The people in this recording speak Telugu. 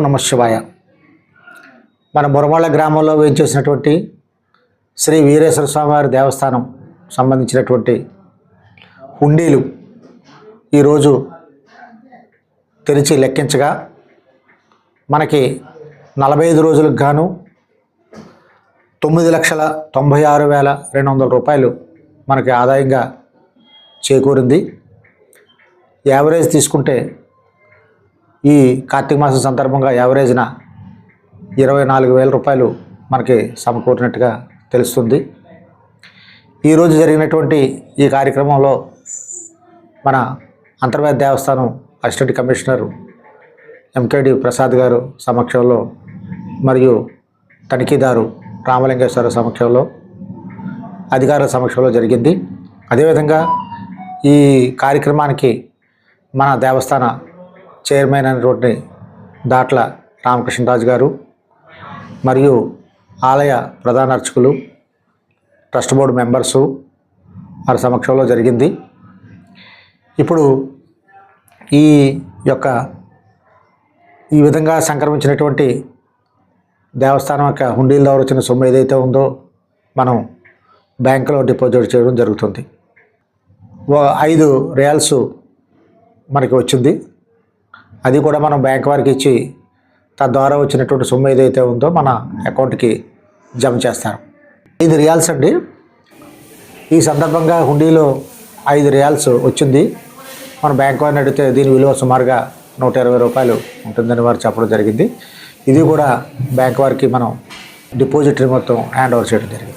ఓం నమ శివాయ. మన బురవాళ్ళ గ్రామంలో వేయించేసినటువంటి శ్రీ వీరేశ్వర స్వామివారి దేవస్థానం సంబంధించినటువంటి హుండీలు ఈరోజు తెరిచి లెక్కించగా మనకి నలభై ఐదు రోజులకు గాను తొమ్మిది లక్షల తొంభై ఆరు వేల రెండు వందల రూపాయలు మనకి ఆదాయంగా చేకూరింది. యావరేజ్ తీసుకుంటే ఈ కార్తీక మాసం సందర్భంగా యావరేజ్న ఇరవై నాలుగు వేల రూపాయలు మనకి సమకూరినట్టుగా తెలుస్తుంది. ఈరోజు జరిగినటువంటి ఈ కార్యక్రమంలో మన అంతర్వేద దేవస్థానం అసిస్టెంట్ కమిషనర్ ఎంకేడి ప్రసాద్ గారు సమక్షంలో మరియు తనిఖీదారు రామలింగేశ్వర సమక్షంలో అధికారుల సమక్షంలో జరిగింది. అదేవిధంగా ఈ కార్యక్రమానికి మన దేవస్థాన చైర్మన్ అయినటువంటి దాట్ల రామకృష్ణరాజు గారు మరియు ఆలయ ప్రధాన అర్చకులు ట్రస్ట్ బోర్డు మెంబర్సు వారి సమక్షంలో జరిగింది. ఇప్పుడు ఈ యొక్క ఈ విధంగా సంక్రమించినటువంటి దేవస్థానం యొక్క హుండీల ద్వారా వచ్చిన సొమ్ము ఏదైతే ఉందో మనం బ్యాంకులో డిపాజిట్ చేయడం జరుగుతుంది. ఓ- ఐదు రియాల్స్ మనకి వచ్చింది. అది కూడా మనం బ్యాంక్ వారికి ఇచ్చి తద్వారా వచ్చినటువంటి సొమ్ము ఏదైతే ఉందో మన అకౌంట్కి జమ చేస్తారు. ఐదు రియాల్స్ అండి. ఈ సందర్భంగా హుండీలో ఐదు రియాల్స్ వచ్చింది. మన బ్యాంక్ వారిని అడిగితే దీని విలువ సుమారుగా నూట ఇరవై రూపాయలు ఉంటుందని వారు చెప్పడం జరిగింది. ఇది కూడా బ్యాంక్ వారికి మనం డిపాజిటరీ మొత్తం హ్యాండ్ ఓవర్ చేయడం జరిగింది.